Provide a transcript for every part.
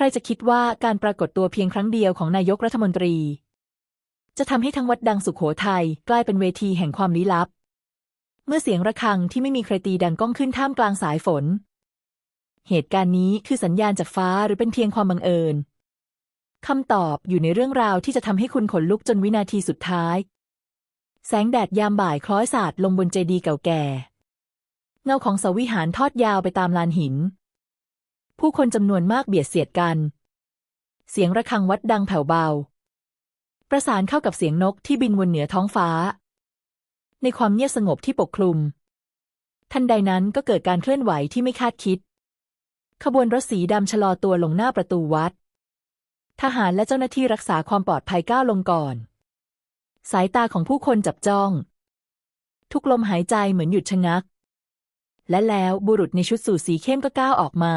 ใครจะคิดว่าการปรากฏตัวเพียงครั้งเดียวของนายกรัฐมนตรี จะทำให้ทั้งวัดดังสุขโขทัยกลายเป็นเวทีแห่งความลี้ลับ เมื่อเสียงระฆังที่ไม่มีใครตีดังก้องขึ้นท่ามกลางสายฝน เหตุการณ์นี้คือสัญญาณจากฟ้าหรือเป็นเพียงความบังเอิญคำตอบอยู่ในเรื่องราวที่จะทำให้คุณขนลุกจนวินาทีสุดท้าย แสงแดดยามบ่ายคล้อยสาดลงบนเจดีย์เก่าแก่ เงาของเสาวิหารทอดยาวไปตามลานหิน ผู้คนจำนวนมากเบียดเสียดกัน เสียงระฆังวัดดังแผ่วเบา ประสานเข้ากับเสียงนกที่บินวนเหนือท้องฟ้า ในความเงียบสงบที่ปกคลุม ทันใดนั้นก็เกิดการเคลื่อนไหวที่ไม่คาดคิด ขบวนรถสีดำชะลอตัวลงหน้าประตูวัด ทหารและเจ้าหน้าที่รักษาความปลอดภัยก้าวลงก่อน สายตาของผู้คนจับจ้อง ทุกลมหายใจเหมือนหยุดชะงัก และแล้วบุรุษในชุดสูทสีเข้มก็ก้าวออกมา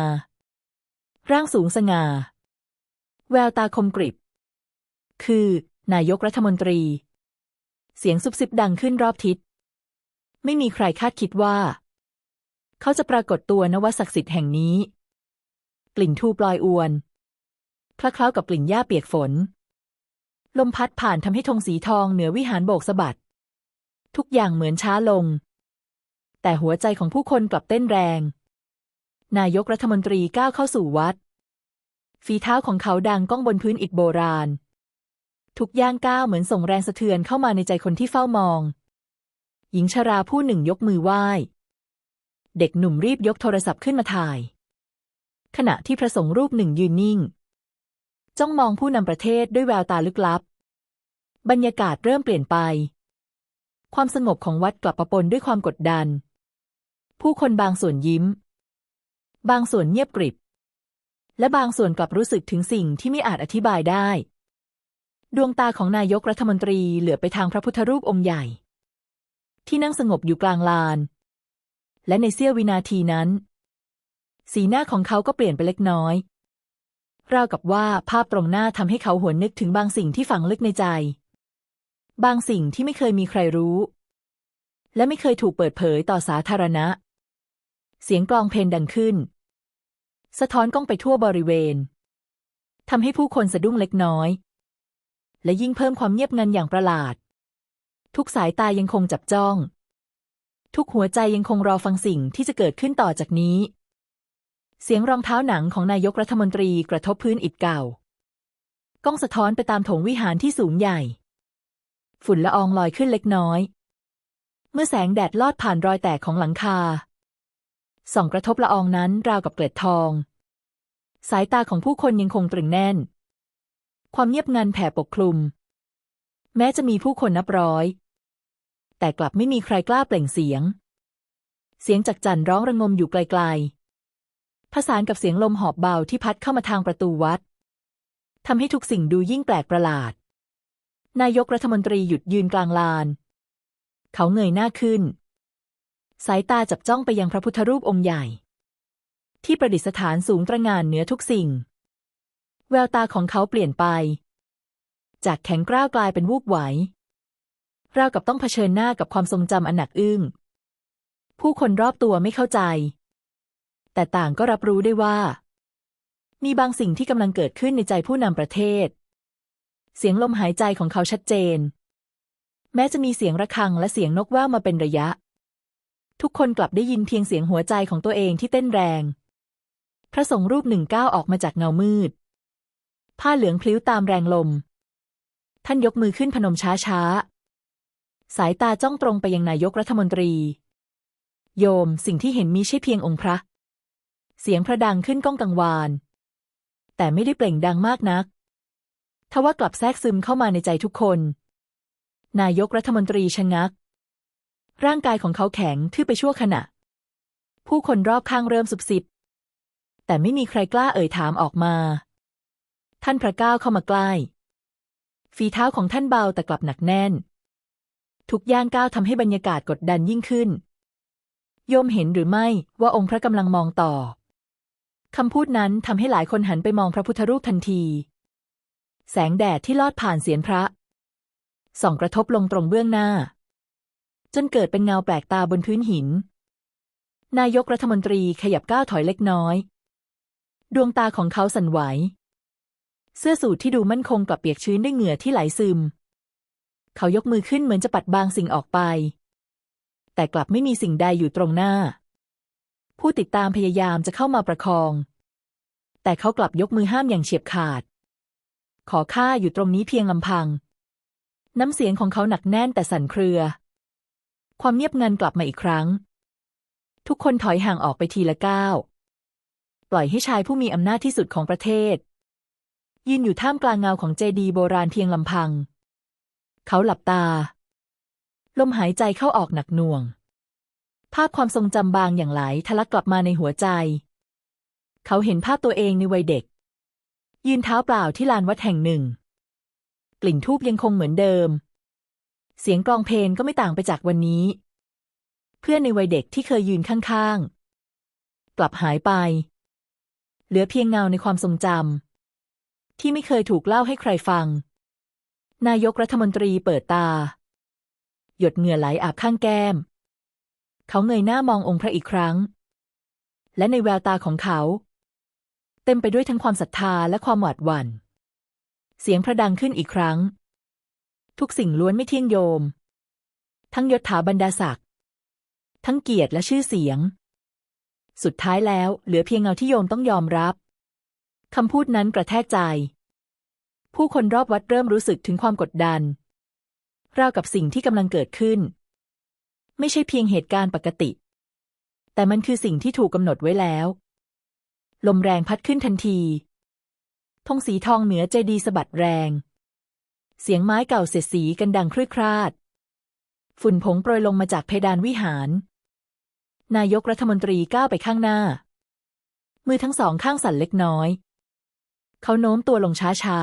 ร่างสูงสง่า แววตาคมกริบ คือ นายกรัฐมนตรี เสียงซุบซิบดังขึ้นรอบทิศ ไม่มีใครคาดคิดว่า เขาจะปรากฏตัวนวศักดิ์สิทธิ์แห่งนี้ กลิ่นทูปลอยอวนคละคล้ากับกลิ่นหญ้าเปียกฝน ลมพัดผ่านทำให้ธงสีทองเหนือวิหารโบกสะบัด ทุกอย่างเหมือนช้าลง แต่หัวใจของผู้คนกลับเต้นแรง นายกรัฐมนตรีก้าวเข้าสู่วัด ฝีเท้าของเขาดังก้องบนพื้นอิฐโบราณ ทุกย่างก้าวเหมือนส่งแรงสะเทือนเข้ามาในใจคนที่เฝ้ามอง หญิงชราผู้หนึ่งยกมือไหว้ เด็กหนุ่มรีบยกโทรศัพท์ขึ้นมาถ่าย ขณะที่พระสงฆ์รูปหนึ่งยืนนิ่ง จ้องมองผู้นำประเทศด้วยแววตาลึกลับ บรรยากาศเริ่มเปลี่ยนไป ความสงบของวัดกลับปะปนด้วยความกดดัน ผู้คนบางส่วนยิ้ม บางส่วนเงียบกริบ และบางส่วนกลับรู้สึกถึงสิ่งที่ไม่อาจอธิบายได้ ดวงตาของนายกรัฐมนตรีเหลือไปทางพระพุทธรูปองค์ใหญ่ ที่นั่งสงบอยู่กลางลาน และในเสี้ยววินาทีนั้น สีหน้าของเขาก็เปลี่ยนไปเล็กน้อยราวกับว่าภาพตรงหน้าทำให้เขาหวนนึกถึงบางสิ่งที่ฝังลึกในใจ บางสิ่งที่ไม่เคยมีใครรู้ และไม่เคยถูกเปิดเผยต่อสาธารณะ เสียงกลองเพลงดังขึ้น สะท้อนกล้องไปทั่วบริเวณทำให้ผู้คนสะดุ้งเล็กน้อย และยิ่งเพิ่มความเงียบงันอย่างประหลาด ทุกสายตายังคงจับจ้อง ทุกหัวใจยังคงรอฟังสิ่งที่จะเกิดขึ้นต่อจากนี้ เสียงรองเท้าหนังของนายกรัฐมนตรีกระทบพื้นอิฐเก่ากล้องสะท้อนไปตามโถงวิหารที่สูงใหญ่ ฝุ่นละอองลอยขึ้นเล็กน้อย เมื่อแสงแดดลอดผ่านรอยแตกของหลังคา ส่องกระทบละอองนั้นราวกับเกล็ดทอง สายตาของผู้คนยังคงตรึงแน่น ความเงียบงันแผ่ปกคลุม แม้จะมีผู้คนนับร้อย แต่กลับไม่มีใครกล้าเปล่งเสียง เสียงจากจันร้องระงมอยู่ไกลๆผสานกับเสียงลมหอบเบาที่พัดเข้ามาทางประตูวัดทำให้ทุกสิ่งดูยิ่งแปลกประหลาด นายกรัฐมนตรีหยุดยืนกลางลาน เขาเงยหน้าขึ้น สายตาจับจ้องไปยังพระพุทธรูปองค์ใหญ่ ที่ประดิษฐานสูงตระงานเหนือทุกสิ่ง แววตาของเขาเปลี่ยนไป จากแข็งกร้าวกลายเป็นวูบไหวราวกับต้องเผชิญหน้ากับความทรงจำอันหนักอึ้ง ผู้คนรอบตัวไม่เข้าใจ แต่ต่างก็รับรู้ได้ว่า มีบางสิ่งที่กำลังเกิดขึ้นในใจผู้นำประเทศ เสียงลมหายใจของเขาชัดเจน แม้จะมีเสียงระฆังและเสียงนกแว่วมาเป็นระยะ ทุกคนกลับได้ยินเพียงเสียงหัวใจของตัวเองที่เต้นแรง พระสงฆ์รูปหนึ่งก้าวออกมาจากเงามืด ผ้าเหลืองพลิ้วตามแรงลม ท่านยกมือขึ้นพนมช้าๆสายตาจ้องตรงไปยังนายกรัฐมนตรี โยมสิ่งที่เห็นมีใช่เพียงองค์พระ เสียงพระดังขึ้นก้องกังวาน แต่ไม่ได้เปล่งดังมากนัก ทว่ากลับแทรกซึมเข้ามาในใจทุกคน นายกรัฐมนตรีชะงัก ร่างกายของเขาแข็งทื่อไปชั่วขณะ ผู้คนรอบข้างเริ่มสุบสิบ แต่ไม่มีใครกล้าเอ่ยถามออกมา ท่านพระก้าวเข้ามาใกล้ ฝีเท้าของท่านเบาแต่กลับหนักแน่น ทุกย่างก้าวทำให้บรรยากาศกดดันยิ่งขึ้น โยมเห็นหรือไม่ว่าองค์พระกำลังมองต่อคำพูดนั้นทำให้หลายคนหันไปมองพระพุทธรูปทันที แสงแดดที่ลอดผ่านเสียนพระ ส่องกระทบลงตรงเบื้องหน้า จนเกิดเป็นเงาแปลกตาบนพื้นหิน นายกรัฐมนตรีขยับก้าวถอยเล็กน้อย ดวงตาของเขาสั่นไหว เสื้อสูทที่ดูมั่นคงกลับเปียกชื้นด้วยเหงื่อที่ไหลซึม เขายกมือขึ้นเหมือนจะปัดบางสิ่งออกไป แต่กลับไม่มีสิ่งใดอยู่ตรงหน้า ผู้ติดตามพยายามจะเข้ามาประคอง แต่เขากลับยกมือห้ามอย่างเฉียบขาด ขอข้าอยู่ตรงนี้เพียงลำพัง น้ำเสียงของเขาหนักแน่นแต่สั่นเครือ ความเงียบงันกลับมาอีกครั้ง ทุกคนถอยห่างออกไปทีละก้าว ปล่อยให้ชายผู้มีอำนาจที่สุดของประเทศ ยืนอยู่ท่ามกลางเงาของเจดีโบราณเพียงลำพัง เขาหลับตา ลมหายใจเข้าออกหนักหน่วง ภาพความทรงจำบางอย่างไหลทะลักกลับมาในหัวใจ เขาเห็นภาพตัวเองในวัยเด็ก ยืนเท้าเปล่าที่ลานวัดแห่งหนึ่ง กลิ่นทูบยังคงเหมือนเดิม เสียงกลองเพลงก็ไม่ต่างไปจากวันนี้ เพื่อนในวัยเด็กที่เคยยืนข้างๆ กลับหายไป เหลือเพียงเงาในความทรงจำที่ไม่เคยถูกเล่าให้ใครฟัง นายกรัฐมนตรีเปิดตา หยดเหงื่อไหลอาบข้างแก้ม เขาเงยหน้ามององค์พระอีกครั้ง และในแววตาของเขา เต็มไปด้วยทั้งความศรัทธาและความหวาดหวัน่น เสียงพระดังขึ้นอีกครั้ง ทุกสิ่งล้วนไม่เที่ยงโยม ทั้งยศถาบรรดาศักดิ์ทั้งเกียรติและชื่อเสียง สุดท้ายแล้วเหลือเพียงเงาที่โยมต้องยอมรับคำพูดนั้นกระแทกใจ ผู้คนรอบวัดเริ่มรู้สึกถึงความกดดัน ราวกับสิ่งที่กำลังเกิดขึ้น ไม่ใช่เพียงเหตุการณ์ปกติ แต่มันคือสิ่งที่ถูกกำหนดไว้แล้ว ลมแรงพัดขึ้นทันทีธงสีทองเหนือเจดีสะบัดแรง เสียงไม้เก่าเสียดสีกันดังครืดคราด ฝุ่นผงโปรยลงมาจากเพดานวิหาร นายกรัฐมนตรีก้าวไปข้างหน้า มือทั้งสองข้างสั่นเล็กน้อย เขาโน้มตัวลงช้า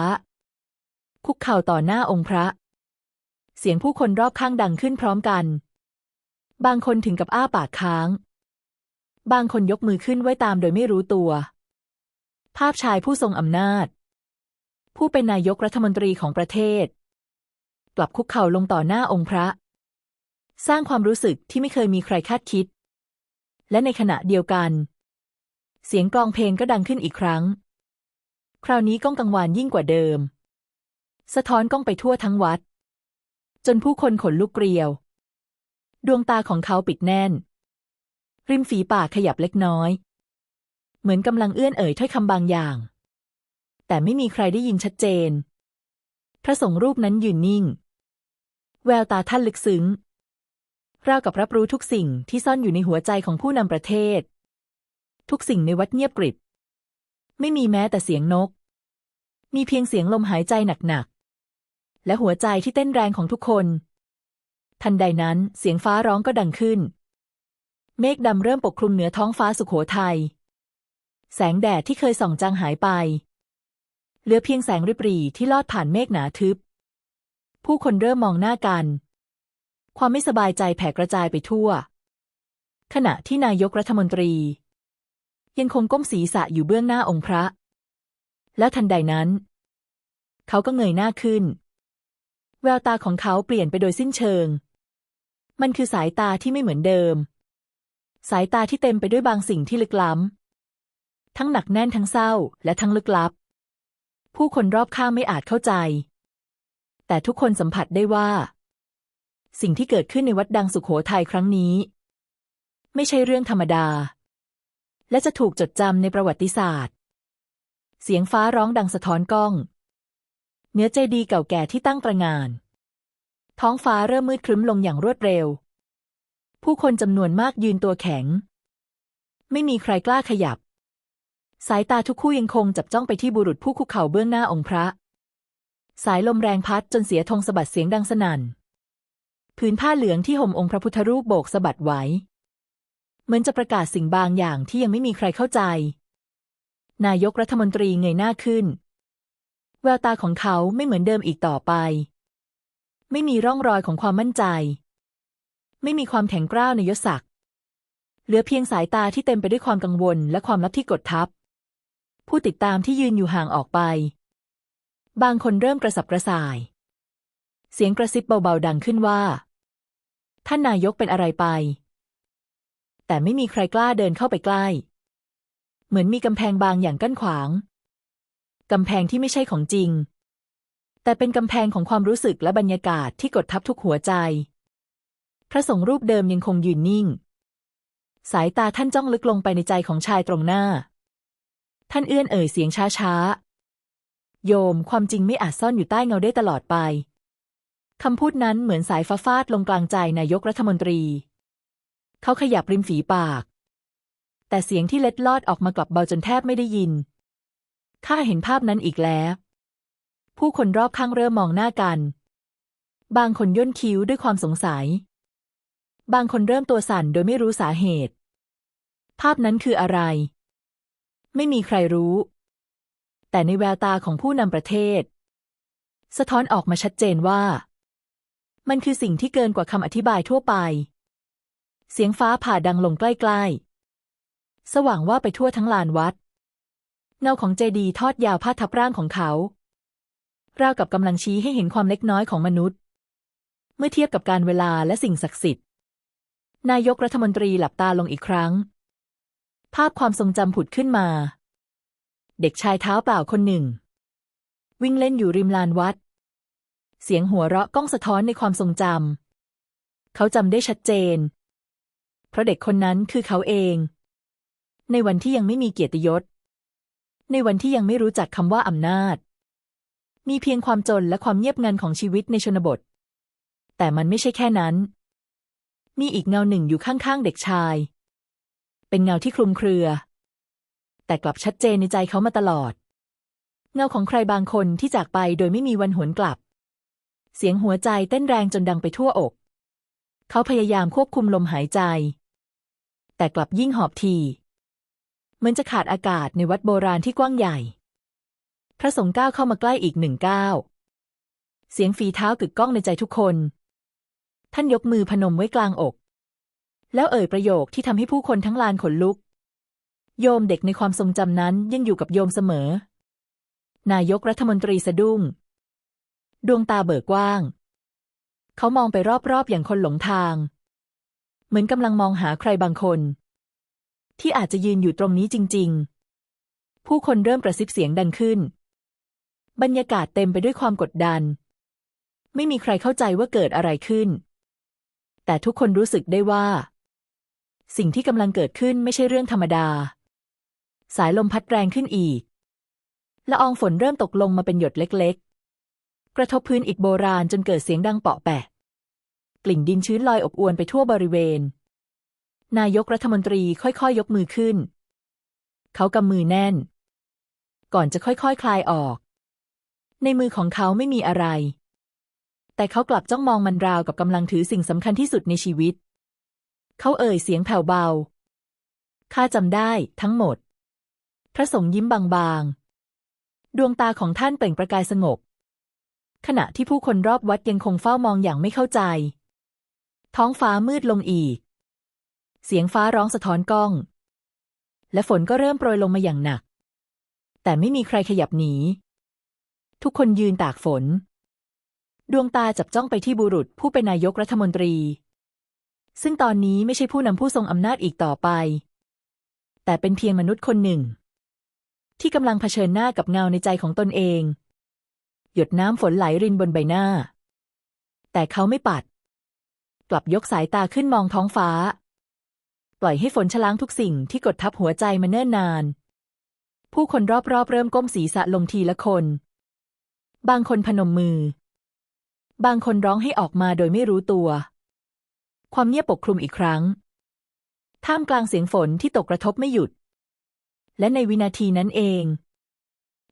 ๆ คุกเข่าต่อหน้าองค์พระ เสียงผู้คนรอบข้างดังขึ้นพร้อมกัน บางคนถึงกับอ้าปากค้าง บางคนยกมือขึ้นไว้ตามโดยไม่รู้ตัว ภาพชายผู้ทรงอำนาจ ผู้เป็นนายกรัฐมนตรีของประเทศ กลับคุกเข่าลงต่อหน้าองค์พระ สร้างความรู้สึกที่ไม่เคยมีใครคาดคิด และในขณะเดียวกัน เสียงกลองเพลงก็ดังขึ้นอีกครั้ง คราวนี้ก้องกังวานยิ่งกว่าเดิม สะท้อนก้องไปทั่วทั้งวัด จนผู้คนขนลุกเกลียว ดวงตาของเขาปิดแน่น ริมฝีปากขยับเล็กน้อย เหมือนกำลังเอื้อนเอ่ยถ้อยคำบางอย่าง แต่ไม่มีใครได้ยินชัดเจน พระสงฆ์รูปนั้นยืนนิ่ง แววตาท่านลึกซึ้งราวกับรับรู้ทุกสิ่งที่ซ่อนอยู่ในหัวใจของผู้นำประเทศ ทุกสิ่งในวัดเงียบกริบ ไม่มีแม้แต่เสียงนก มีเพียงเสียงลมหายใจหนักๆ และหัวใจที่เต้นแรงของทุกคน ทันใดนั้นเสียงฟ้าร้องก็ดังขึ้น เมฆดำเริ่มปกคลุมเหนือท้องฟ้าสุขโขทยัย แสงแดดที่เคยส่องจางหายไป เหลือเพียงแสงริบหรี่ที่ลอดผ่านเมฆหนาทึบ ผู้คนเริ่มมองหน้ากัน ความไม่สบายใจแผ่กระจายไปทั่ว ขณะที่นายกรัฐมนตรี ยังคงก้มศีรษะอยู่เบื้องหน้าองค์พระ แล้วทันใดนั้น เขาก็เงยหน้าขึ้น แววตาของเขาเปลี่ยนไปโดยสิ้นเชิง มันคือสายตาที่ไม่เหมือนเดิม สายตาที่เต็มไปด้วยบางสิ่งที่ลึกล้ำทั้งหนักแน่นทั้งเศร้าและทั้งลึกลับ ผู้คนรอบข้างไม่อาจเข้าใจ แต่ทุกคนสัมผัสได้ว่า สิ่งที่เกิดขึ้นในวัดดังสุขโขทัยครั้งนี้ ไม่ใช่เรื่องธรรมดา และจะถูกจดจำในประวัติศาสตร์ เสียงฟ้าร้องดังสะท้อนกล้อง เนื้อเจดีเก่าแก่ที่ตั้งตระงาน ท้องฟ้าเริ่มมืดครึ้มลงอย่างรวดเร็ว ผู้คนจำนวนมากยืนตัวแข็ง ไม่มีใครกล้าขยับ สายตาทุกคู่ยังคงจับจ้องไปที่บุรุษผู้คุกเข่าเบื้องหน้าองค์พระ สายลมแรงพัดจนเสียธงสะบัดเสียงดังสนั่นผืนผ้าเหลืองที่ห่มองค์พระพุทธรูปโบกสะบัดไหวเหมือนจะประกาศสิ่งบางอย่างที่ยังไม่มีใครเข้าใจ นายกรัฐมนตรีเงยหน้าขึ้น แววตาของเขาไม่เหมือนเดิมอีกต่อไป ไม่มีร่องรอยของความมั่นใจ ไม่มีความแข็งกร้าวในยศศักดิ์เหลือเพียงสายตาที่เต็มไปด้วยความกังวลและความลับที่กดทับ ผู้ติดตามที่ยืนอยู่ห่างออกไป บางคนเริ่มกระสับกระส่าย เสียงกระซิบเบาๆดังขึ้นว่า ท่านนายกเป็นอะไรไป แต่ไม่มีใครกล้าเดินเข้าไปใกล้ เหมือนมีกำแพงบางอย่างกั้นขวาง กำแพงที่ไม่ใช่ของจริง แต่เป็นกำแพงของความรู้สึกและบรรยากาศที่กดทับทุกหัวใจ พระสงฆ์รูปเดิมยังคงยืนนิ่ง สายตาท่านจ้องลึกลงไปในใจของชายตรงหน้า ท่านเอื้อนเอ่ยเสียงช้าๆ โยมความจริงไม่อาจซ่อนอยู่ใต้เงาได้ตลอดไป คำพูดนั้นเหมือนสายฟ้าฟาดลงกลางใจนายกรัฐมนตรี เขาขยับริมฝีปาก แต่เสียงที่เล็ดลอดออกมากลับเบาจนแทบไม่ได้ยิน ข้าเห็นภาพนั้นอีกแล้ว ผู้คนรอบข้างเริ่มมองหน้ากัน บางคนย่นคิ้วด้วยความสงสัย บางคนเริ่มตัวสั่นโดยไม่รู้สาเหตุ ภาพนั้นคืออะไร ไม่มีใครรู้ แต่ในแววตาของผู้นำประเทศ สะท้อนออกมาชัดเจนว่า มันคือสิ่งที่เกินกว่าคำอธิบายทั่วไป เสียงฟ้าผ่าดังลงใกล้ๆ สว่างว่าไปทั่วทั้งลานวัด เงาของเจดีทอดยาวพาดทับร่างของเขาราวกับกำลังชี้ให้เห็นความเล็กน้อยของมนุษย์ เมื่อเทียบกับการเวลาและสิ่งศักดิ์สิทธิ์ นายกรัฐมนตรีหลับตาลงอีกครั้ง ภาพความทรงจำผุดขึ้นมา เด็กชายเท้าเปล่าคนหนึ่ง วิ่งเล่นอยู่ริมลานวัด เสียงหัวเราะก้องสะท้อนในความทรงจำเขาจำได้ชัดเจน เพราะเด็กคนนั้นคือเขาเอง ในวันที่ยังไม่มีเกียรติยศ ในวันที่ยังไม่รู้จักคำว่าอำนาจ มีเพียงความจนและความเงียบงันของชีวิตในชนบท แต่มันไม่ใช่แค่นั้น มีอีกเงาหนึ่งอยู่ข้างๆเด็กชาย เป็นเงาที่คลุมเครือ แต่กลับชัดเจนในใจเขามาตลอด เงาของใครบางคนที่จากไปโดยไม่มีวันหวนกลับ เสียงหัวใจเต้นแรงจนดังไปทั่วอก เขาพยายามควบคุมลมหายใจ แต่กลับยิ่งหอบทีเหมือนจะขาดอากาศในวัดโบราณที่กว้างใหญ่ พระสงฆ์ก้าวเข้ามาใกล้อีกหนึ่งก้าวเสียงฝีเท้ากึกก้องในใจทุกคน ท่านยกมือพนมไว้กลางอก แล้วเอ่ยประโยคที่ทำให้ผู้คนทั้งลานขนลุก โยมเด็กในความทรงจำนั้นยังอยู่กับโยมเสมอ นายกรัฐมนตรีสะดุ้ง ดวงตาเบิกกว้าง เขามองไปรอบๆอย่างคนหลงทาง เหมือนกำลังมองหาใครบางคน ที่อาจจะยืนอยู่ตรงนี้จริง ๆ ผู้คนเริ่มกระซิบเสียงดังขึ้น บรรยากาศเต็มไปด้วยความกดดัน ไม่มีใครเข้าใจว่าเกิดอะไรขึ้นแต่ทุกคนรู้สึกได้ว่า สิ่งที่กำลังเกิดขึ้นไม่ใช่เรื่องธรรมดา สายลมพัดแรงขึ้นอีกละอองฝนเริ่มตกลงมาเป็นหยดเล็ก ๆ กระทบพื้นอิฐโบราณจนเกิดเสียงดังเปาะแปะ กลิ่นดินชื้นลอยอบอวนไปทั่วบริเวณ นายกรัฐมนตรีค่อยๆยยกมือขึ้น เขากำมือแน่น ก่อนจะค่อยๆคคลายออก ในมือของเขาไม่มีอะไร แต่เขากลับจ้องมองมันราวกับกำลังถือสิ่งสำคัญที่สุดในชีวิต เขาเอ่ยเสียงแผ่วเบา ข้าจำได้ทั้งหมด พระสงฆ์ยิ้มบางๆ ดวงตาของท่านเปล่งประกายสงบ ขณะที่ผู้คนรอบวัดยังคงเฝ้ามองอย่างไม่เข้าใจ ท้องฟ้ามืดลงอีก เสียงฟ้าร้องสะท้อนก้อง และฝนก็เริ่มโปรยลงมาอย่างหนัก แต่ไม่มีใครขยับหนี ทุกคนยืนตากฝน ดวงตาจับจ้องไปที่บุรุษผู้เป็นนายกรัฐมนตรี ซึ่งตอนนี้ไม่ใช่ผู้นำผู้ทรงอำนาจอีกต่อไป แต่เป็นเพียงมนุษย์คนหนึ่ง ที่กำลังเผชิญหน้ากับเงาในใจของตนเอง หยดน้ำฝนไหลรินบนใบหน้า แต่เขาไม่ปัด กลับยกสายตาขึ้นมองท้องฟ้า ปล่อยให้ฝนชะล้างทุกสิ่งที่กดทับหัวใจมาเนิ่นนาน ผู้คนรอบๆเริ่มก้มศีรษะลงทีละคน บางคนพนมมือ บางคนร้องให้ออกมาโดยไม่รู้ตัว ความเงียบปกคลุมอีกครั้ง ท่ามกลางเสียงฝนที่ตกกระทบไม่หยุด และในวินาทีนั้นเอง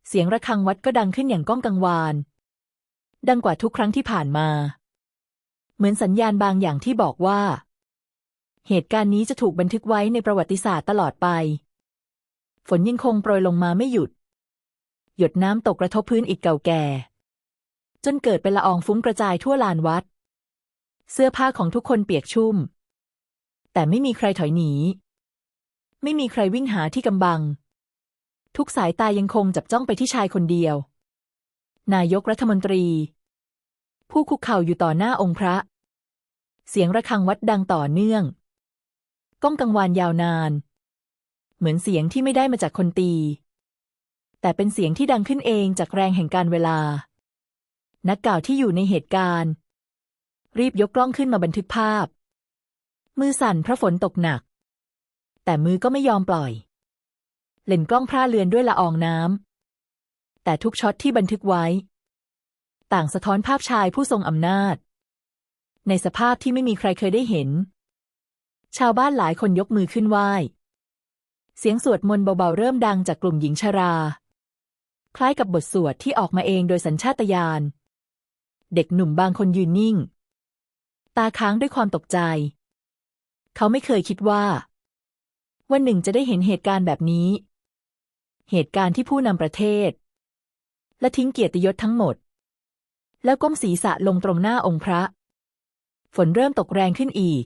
เสียงระฆังวัดก็ดังขึ้นอย่างก้องกังวาน ดังกว่าทุกครั้งที่ผ่านมา เหมือนสัญญาณบางอย่างที่บอกว่า เหตุการณ์นี้จะถูกบันทึกไว้ในประวัติศาสตร์ตลอดไป ฝนยังคงโปรยลงมาไม่หยุด หยดน้ำตกกระทบพื้นอิฐเก่าแก่ จนเกิดเป็นละอองฟุ้งกระจายทั่วลานวัด เสื้อผ้าของทุกคนเปียกชุ่ม แต่ไม่มีใครถอยหนี ไม่มีใครวิ่งหาที่กำบัง ทุกสายตายังคงจับจ้องไปที่ชายคนเดียว นายกรัฐมนตรี ผู้คุกเข่าอยู่ต่อหน้าองค์พระ เสียงระฆังวัดดังต่อเนื่อง ก้องกังวานยาวนาน เหมือนเสียงที่ไม่ได้มาจากคนตี แต่เป็นเสียงที่ดังขึ้นเองจากแรงแห่งการเวลา นักข่าวที่อยู่ในเหตุการณ์ รีบยกกล้องขึ้นมาบันทึกภาพ มือสั่นเพราะฝนตกหนัก แต่มือก็ไม่ยอมปล่อย เล่นกล้องพร่าเลือนด้วยละอองน้ำแต่ทุกช็อตที่บันทึกไว้ ต่างสะท้อนภาพชายผู้ทรงอำนาจ ในสภาพที่ไม่มีใครเคยได้เห็น ชาวบ้านหลายคนยกมือขึ้นไหว้เสียงสวดมนต์เบาๆ เริ่มดังจากกลุ่มหญิงชรา คล้ายกับบทสวดที่ออกมาเองโดยสัญชาตญาณ เด็กหนุ่มบางคนยืนนิ่ง ตาค้างด้วยความตกใจ เขาไม่เคยคิดว่า วันหนึ่งจะได้เห็นเหตุการณ์แบบนี้ เหตุการณ์ที่ผู้นำประเทศ และทิ้งเกียรติยศทั้งหมด แล้วก้มศีรษะลงตรงหน้าองค์พระ ฝนเริ่มตกแรงขึ้นอีก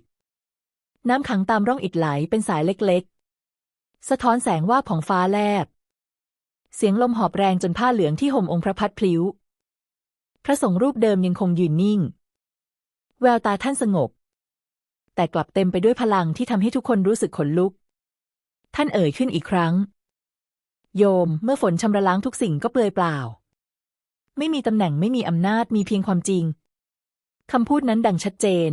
น้ำขังตามร่องอิฐไหลเป็นสายเล็กๆ สะท้อนแสงว่าของฟ้าแลบ เสียงลมหอบแรงจนผ้าเหลืองที่ห่มองค์พระพัดพลิ้ว พระสงฆ์รูปเดิมยังคงยืนนิ่ง แววตาท่านสงบ แต่กลับเต็มไปด้วยพลังที่ทำให้ทุกคนรู้สึกขนลุก ท่านเอ่ยขึ้นอีกครั้ง โยมเมื่อฝนชำระล้างทุกสิ่งก็เปลือยเปล่า ไม่มีตำแหน่งไม่มีอำนาจมีเพียงความจริงคำพูดนั้นดังชัดเจน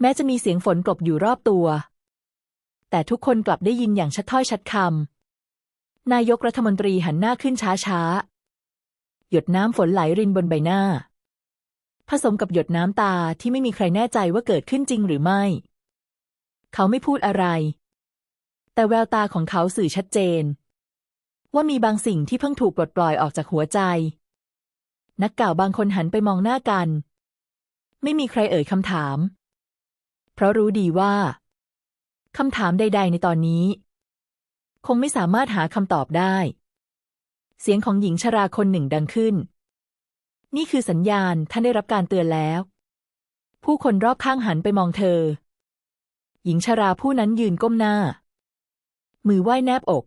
แม้จะมีเสียงฝนกลบอยู่รอบตัว แต่ทุกคนกลับได้ยินอย่างชัดถ้อยชัดคำนายกรัฐมนตรีหันหน้าขึ้นช้าช้าๆหยดน้ำฝนไหลรินบนใบหน้า ผสมกับหยดน้ำตาที่ไม่มีใครแน่ใจว่าเกิดขึ้นจริงหรือไม่ เขาไม่พูดอะไร แต่แววตาของเขาสื่อชัดเจน ว่ามีบางสิ่งที่เพิ่งถูกปลดปล่อยออกจากหัวใจ นักกล่าวบางคนหันไปมองหน้ากัน ไม่มีใครเอ่ยคำถาม เพราะรู้ดีว่าคำถามใด ๆ ในตอนนี้ คงไม่สามารถหาคำตอบได้ เสียงของหญิงชราคนหนึ่งดังขึ้น นี่คือสัญญาณท่านได้รับการเตือนแล้ว ผู้คนรอบข้างหันไปมองเธอ หญิงชราผู้นั้นยืนก้มหน้า มือไหว้แนบอก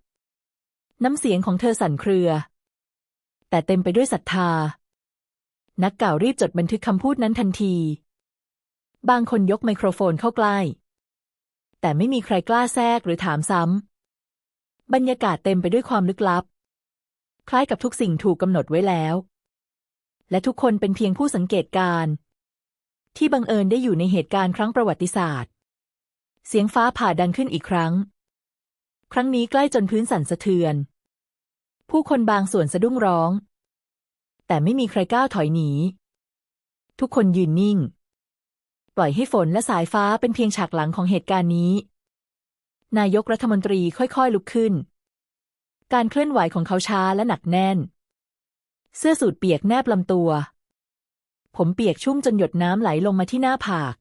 น้ำเสียงของเธอสั่นเครือ แต่เต็มไปด้วยศรัทธา นักกล่าวรีบจดบันทึกคำพูดนั้นทันที บางคนยกไมโครโฟนเข้าใกล้ แต่ไม่มีใครกล้าแทรกหรือถามซ้ำบรรยากาศเต็มไปด้วยความลึกลับ คล้ายกับทุกสิ่งถูกกำหนดไว้แล้ว และทุกคนเป็นเพียงผู้สังเกตการณ์ที่บังเอิญได้อยู่ในเหตุการณ์ครั้งประวัติศาสตร์ เสียงฟ้าผ่าดังขึ้นอีกครั้ง ครั้งนี้ใกล้จนพื้นสั่นสะเทือน ผู้คนบางส่วนสะดุ้งร้อง แต่ไม่มีใครกล้าถอยหนี ทุกคนยืนนิ่ง ปล่อยให้ฝนและสายฟ้าเป็นเพียงฉากหลังของเหตุการณ์นี้ นายกรัฐมนตรีค่อยๆลุกขึ้น การเคลื่อนไหวของเขาช้าและหนักแน่น เสื้อสูทเปียกแนบลำตัว ผมเปียกชุ่มจนหยดน้ำไหลลงมาที่หน้าผาก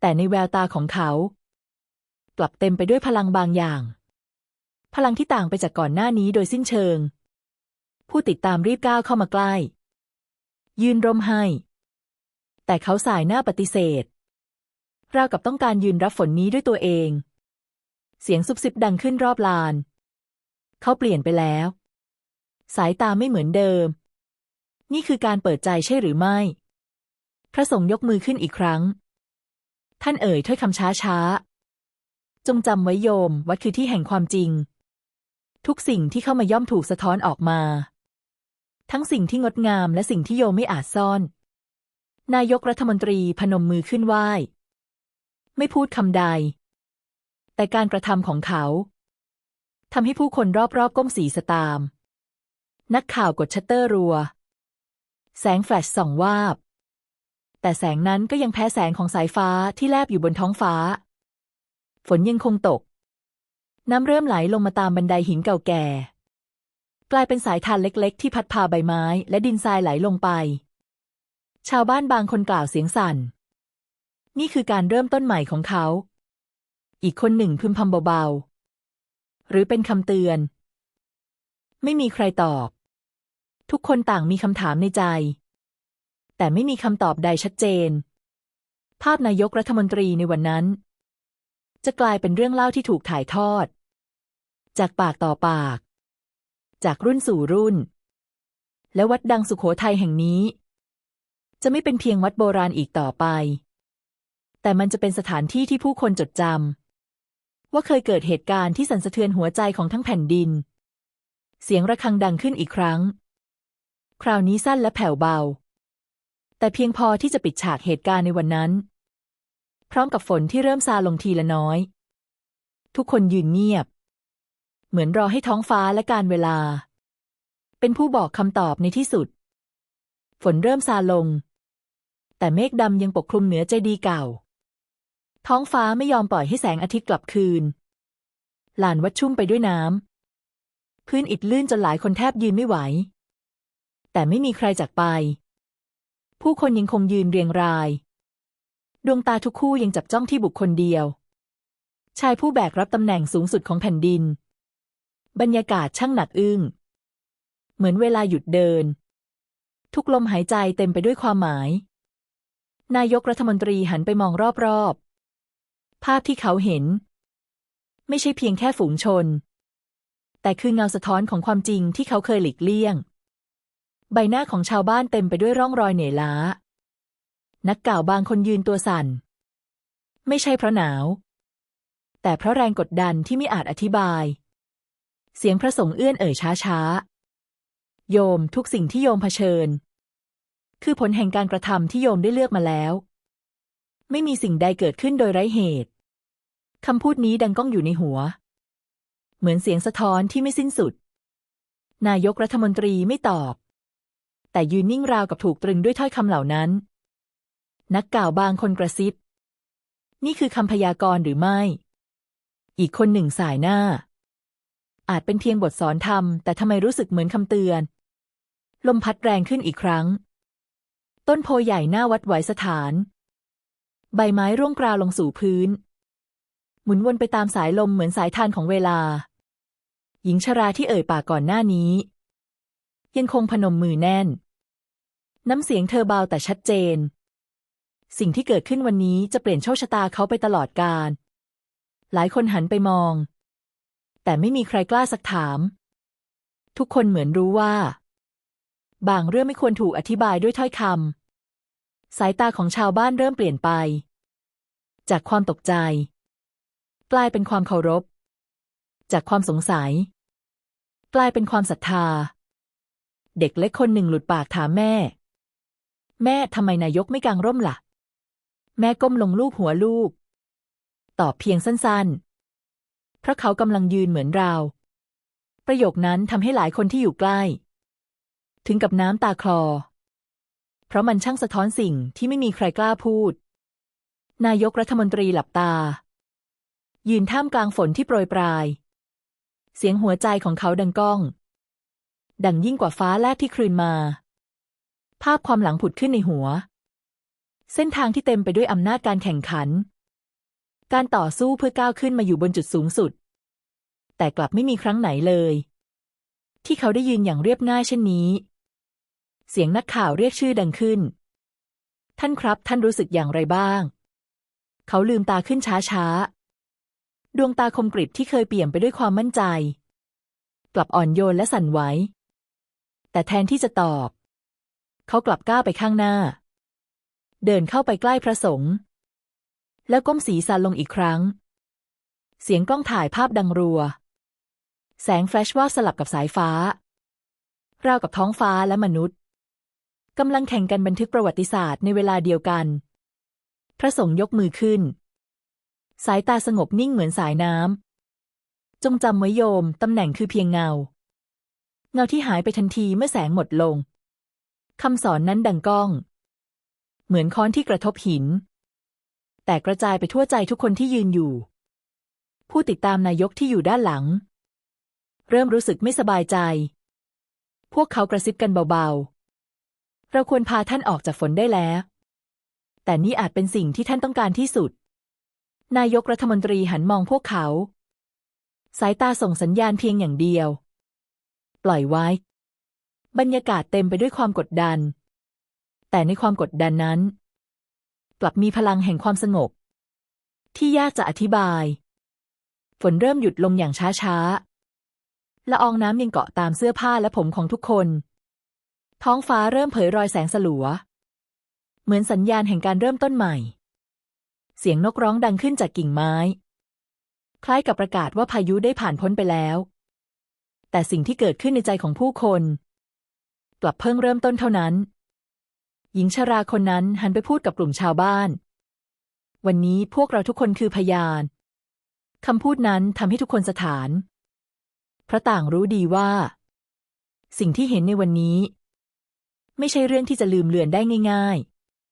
แต่ในแววตาของเขา กลับเต็มไปด้วยพลังบางอย่าง พลังที่ต่างไปจากก่อนหน้านี้โดยสิ้นเชิง ผู้ติดตามรีบก้าวเข้ามาใกล้ ยืนร่มให้ แต่เขาสายหน้าปฏิเสธราวกับต้องการยืนรับฝนนี้ด้วยตัวเอง เสียงซุบซิบดังขึ้นรอบลาน เขาเปลี่ยนไปแล้ว สายตาไม่เหมือนเดิม นี่คือการเปิดใจใช่หรือไม่ พระสงฆ์ยกมือขึ้นอีกครั้ง ท่านเอ่ยถ้อยคำช้าช้า จงจำไว้โยม วัดคือที่แห่งความจริง ทุกสิ่งที่เข้ามาย่อมถูกสะท้อนออกมา ทั้งสิ่งที่งดงามและสิ่งที่โยมไม่อาจซ่อน นายกรัฐมนตรีพนมมือขึ้นไหว้ ไม่พูดคำใด แต่การกระทำของเขาทำให้ผู้คนรอบๆก้มศีรษะตาม นักข่าวกดชัตเตอร์รัว แสงแฟลชส่องวาบ แต่แสงนั้นก็ยังแพ้แสงของสายฟ้าที่แลบอยู่บนท้องฟ้า ฝนยังคงตก น้ำเริ่มไหลลงมาตามบันไดหินเก่าแก่ กลายเป็นสายทานเล็กๆ ที่พัดพาใบไม้ และดินทรายไหลลงไป ชาวบ้านบางคนกล่าวเสียงสั่น นี่คือการเริ่มต้นใหม่ของเขา อีกคนหนึ่งพึมพำเบาๆ หรือเป็นคำเตือน ไม่มีใครตอบ ทุกคนต่างมีคำถามในใจ แต่ไม่มีคำตอบใดชัดเจน ภาพนายกรัฐมนตรีในวันนั้น จะกลายเป็นเรื่องเล่าที่ถูกถ่ายทอด จากปากต่อปาก จากรุ่นสู่รุ่น และวัดดังสุขโขทัยแห่งนี้ จะไม่เป็นเพียงวัดโบราณอีกต่อไป แต่มันจะเป็นสถานที่ที่ผู้คนจดจำว่าเคยเกิดเหตุการณ์ที่สั่นสะเทือนหัวใจของทั้งแผ่นดิน เสียงระฆังดังขึ้นอีกครั้ง คราวนี้สั้นและแผ่วเบา แต่เพียงพอที่จะปิดฉากเหตุการณ์ในวันนั้น พร้อมกับฝนที่เริ่มซาลงทีละน้อย ทุกคนยืนเงียบ เหมือนรอให้ท้องฟ้าและการเวลา เป็นผู้บอกคำตอบในที่สุด ฝนเริ่มซาลง แต่เมฆดำยังปกคลุมเหนือเจดีย์เก่า ท้องฟ้าไม่ยอมปล่อยให้แสงอาทิตย์กลับคืนลานวัดชุ่มไปด้วยน้ำ พื้นอิฐลื่นจนหลายคนแทบยืนไม่ไหว แต่ไม่มีใครจากไป ผู้คนยังคงยืนเรียงราย ดวงตาทุกคู่ยังจับจ้องที่บุคคลเดียว ชายผู้แบกรับตำแหน่งสูงสุดของแผ่นดิน บรรยากาศช่างหนักอึ้ง เหมือนเวลาหยุดเดิน ทุกลมหายใจเต็มไปด้วยความหมาย นายกรัฐมนตรีหันไปมองรอบๆ ภาพที่เขาเห็น ไม่ใช่เพียงแค่ฝูงชน แต่คือเงาสะท้อนของความจริงที่เขาเคยหลีกเลี่ยง ใบหน้าของชาวบ้านเต็มไปด้วยร่องรอยเหนื่อยล้า นักกล่าวบางคนยืนตัวสั่น ไม่ใช่เพราะหนาว แต่เพราะแรงกดดันที่ไม่อาจอธิบาย เสียงพระสงฆ์เอื้อนเอ่ยช้าๆ โยมทุกสิ่งที่โยมเผชิญ คือผลแห่งการกระทำที่โยมได้เลือกมาแล้ว ไม่มีสิ่งใดเกิดขึ้นโดยไร้เหตุคำพูดนี้ดังก้องอยู่ในหัว เหมือนเสียงสะท้อนที่ไม่สิ้นสุด นายกรัฐมนตรีไม่ตอบ แต่ยืนนิ่งราวกับถูกตรึงด้วยถ้อยคำเหล่านั้น นักกล่าวบางคนกระซิบ นี่คือคำพยากรณ์หรือไม่ อีกคนหนึ่งสายหน้า อาจเป็นเพียงบทสอนธรรม แต่ทำไมรู้สึกเหมือนคำเตือน ลมพัดแรงขึ้นอีกครั้ง ต้นโพใหญ่หน้าวัดไหวสถาน ใบไม้ร่วงกราวลงสู่พื้นหมุนวนไปตามสายลมเหมือนสายทานของเวลา หญิงชราที่เอ่ยปากก่อนหน้านี้ ยังคงพนมมือแน่น น้ำเสียงเธอเบาแต่ชัดเจน สิ่งที่เกิดขึ้นวันนี้จะเปลี่ยนโชคชะตาเขาไปตลอดกาลหลายคนหันไปมอง แต่ไม่มีใครกล้าสักถาม ทุกคนเหมือนรู้ว่า บางเรื่องไม่ควรถูกอธิบายด้วยถ้อยคำสายตาของชาวบ้านเริ่มเปลี่ยนไป จากความตกใจ กลายเป็นความเคารพ จากความสงสัย กลายเป็นความศรัทธา เด็กเล็กคนหนึ่งหลุดปากถามแม่ แม่ทำไมนายกไม่กางร่มละ่ะ แม่ก้มลงลูบหัวลูก ตอบเพียงสั้นๆ เพราะเขากำลังยืนเหมือนเรา ประโยคนั้นทำให้หลายคนที่อยู่ใกล้ ถึงกับน้ำตาคลอ เพราะมันช่างสะท้อนสิ่งที่ไม่มีใครกล้าพูด นายกรัฐมนตรีหลับตา ยืนท่ามกลางฝนที่โปรยปลาย เสียงหัวใจของเขาดังก้อง ดังยิ่งกว่าฟ้าแลบที่คลืนมา ภาพความหลังผุดขึ้นในหัว เส้นทางที่เต็มไปด้วยอำนาจการแข่งขัน การต่อสู้เพื่อก้าวขึ้นมาอยู่บนจุดสูงสุด แต่กลับไม่มีครั้งไหนเลย ที่เขาได้ยืนอย่างเรียบง่ายเช่นนี้ เสียงนักข่าวเรียกชื่อดังขึ้น ท่านครับ ท่านรู้สึกอย่างไรบ้าง เขาลืมตาขึ้นช้าๆ ดวงตาคมกริบที่เคยเปี่ยมไปด้วยความมั่นใจ กลับอ่อนโยนและสั่นไหว แต่แทนที่จะตอบ เขากลับก้าวไปข้างหน้า เดินเข้าไปใกล้พระสงฆ์แล้วก้มศีรษะลงอีกครั้ง เสียงกล้องถ่ายภาพดังรัว แสงแฟลชวาสลับกับสายฟ้า ราวกับท้องฟ้าและมนุษย์กำลังแข่งกันบันทึกประวัติศาสตร์ในเวลาเดียวกัน พระสงฆ์ยกมือขึ้น สายตาสงบนิ่งเหมือนสายน้ำ จงจำไว้โยม ตำแหน่งคือเพียงเงา เงาที่หายไปทันทีเมื่อแสงหมดลง คำสอนนั้นดังก้อง เหมือนค้อนที่กระทบหิน แต่กระจายไปทั่วใจทุกคนที่ยืนอยู่ ผู้ติดตามนายกที่อยู่ด้านหลัง เริ่มรู้สึกไม่สบายใจ พวกเขากระซิบกันเบาๆ เราควรพาท่านออกจากฝนได้แล้ว แต่นี่อาจเป็นสิ่งที่ท่านต้องการที่สุด นายกรัฐมนตรีหันมองพวกเขา สายตาส่งสัญญาณเพียงอย่างเดียว ปล่อยไว้ บรรยากาศเต็มไปด้วยความกดดัน แต่ในความกดดันนั้น กลับมีพลังแห่งความสงบ ที่ยากจะอธิบาย ฝนเริ่มหยุดลงอย่างช้าๆละอองน้ำยังเกาะตามเสื้อผ้าและผมของทุกคน ท้องฟ้าเริ่มเผยรอยแสงสลัว เหมือนสัญญาณแห่งการเริ่มต้นใหม่ สียงนกร้องดังขึ้นจากกิ่งไม้ คล้ายกับประกาศว่าพายุได้ผ่านพ้นไปแล้ว แต่สิ่งที่เกิดขึ้นในใจของผู้คน กลับเพิ่งเริ่มต้นเท่านั้น หญิงชราคนนั้นหันไปพูดกับกลุ่มชาวบ้าน วันนี้พวกเราทุกคนคือพยานคำพูดนั้นทำให้ทุกคนสถาน เพราะต่างรู้ดีว่า สิ่งที่เห็นในวันนี้ ไม่ใช่เรื่องที่จะลืมเลือนได้ง่าย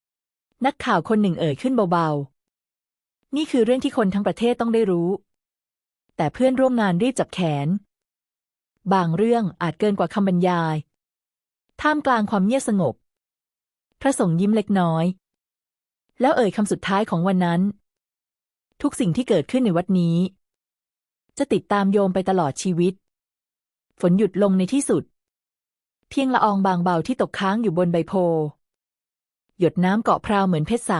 ๆ นักข่าวคนหนึ่งเอ่ยขึ้นเบาๆ นี่คือเรื่องที่คนทั้งประเทศต้องได้รู้ แต่เพื่อนร่วมงานรีบจับแขน บางเรื่องอาจเกินกว่าคำบรรยาย ท่ามกลางความเงียบสงบ พระสงฆ์ยิ้มเล็กน้อย แล้วเอ่ยคำสุดท้ายของวันนั้น ทุกสิ่งที่เกิดขึ้นในวัดนี้ จะติดตามโยมไปตลอดชีวิต ฝนหยุดลงในที่สุด เพียงละอองบางเบาที่ตกค้างอยู่บนใบโพหยดน้ำเกาะพราวเหมือนเพชรใส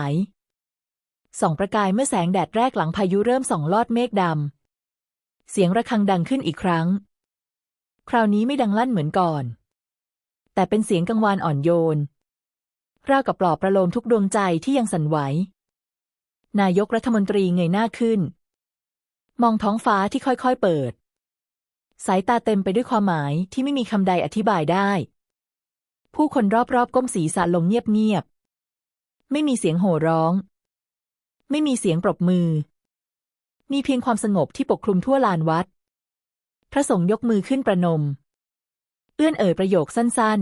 ส่องประกายเมื่อแสงแดดแรกหลังพายุเริ่มส่องลอดเมฆดำ เสียงระฆังดังขึ้นอีกครั้ง คราวนี้ไม่ดังลั่นเหมือนก่อน แต่เป็นเสียงกังวานอ่อนโยน ราวกับปลอบประโลมทุกดวงใจที่ยังสั่นไหว นายกรัฐมนตรีเงยหน้าขึ้น มองท้องฟ้าที่ค่อยๆเปิด สายตาเต็มไปด้วยความหมายที่ไม่มีคำใดอธิบายได้ ผู้คนรอบๆก้มศีรษะลงเงียบๆไม่มีเสียงโห่ร้อง ไม่มีเสียงปรบมือ มีเพียงความสงบที่ปกคลุมทั่วลานวัด พระสงฆ์ยกมือขึ้นประนม เอื้อนเอ่ยประโยคสั้น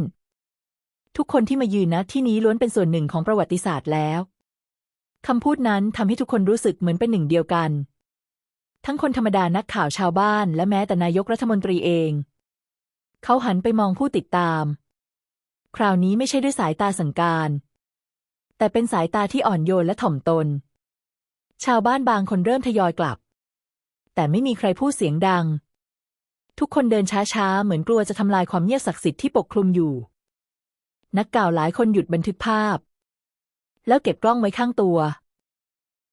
ๆ ทุกคนที่มายืนณที่นี้ล้วนเป็นส่วนหนึ่งของประวัติศาสตร์แล้วคำพูดนั้นทำให้ทุกคนรู้สึกเหมือนเป็นหนึ่งเดียวกัน ทั้งคนธรรมดานักข่าวชาวบ้านและแม้แต่นายกรัฐมนตรีเอง เขาหันไปมองผู้ติดตาม คราวนี้ไม่ใช่ด้วยสายตาสังการ แต่เป็นสายตาที่อ่อนโยนและถ่อมตน ชาวบ้านบางคนเริ่มทยอยกลับ แต่ไม่มีใครพูดเสียงดัง ทุกคนเดินช้าๆ เหมือนกลัวจะทำลายความเงียบศักดิ์สิทธิ์ที่ปกคลุมอยู่ นักกล่าวหลายคนหยุดบันทึกภาพ แล้วเก็บกล้องไว้ข้างตัว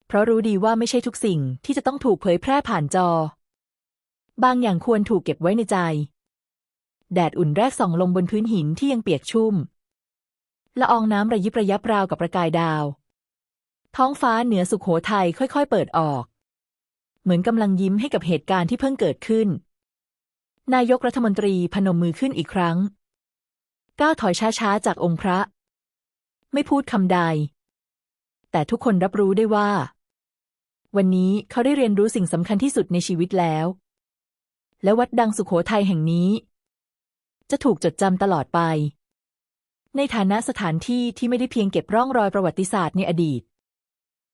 เพราะรู้ดีว่าไม่ใช่ทุกสิ่งที่จะต้องถูกเผยแพร่ผ่านจอ บางอย่างควรถูกเก็บไว้ในใจ แดดอุ่นแรกส่องลงบนพื้นหินที่ยังเปียกชุ่มละอองน้ำระยิบระยับราวกับประกายดาว ท้องฟ้าเหนือสุขโขทัยค่อยๆ เปิดออก เหมือนกำลังยิ้มให้กับเหตุการณ์ที่เพิ่งเกิดขึ้น นายกรัฐมนตรีพนมมือขึ้นอีกครั้ง ก้าวถอยช้าๆ จากองค์พระ ไม่พูดคำใด แต่ทุกคนรับรู้ได้ว่า วันนี้เขาได้เรียนรู้สิ่งสำคัญที่สุดในชีวิตแล้ว และวัดดังสุขโขทัยแห่งนี้ จะถูกจดจำตลอดไปในฐานะสถานที่ที่ไม่ได้เพียงเก็บร่องรอยประวัติศาสตร์ในอดีต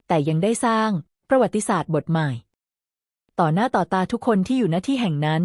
แต่ยังได้สร้างประวัติศาสตร์บทใหม่ ต่อหน้าต่อตาทุกคนที่อยู่ณที่แห่งนั้น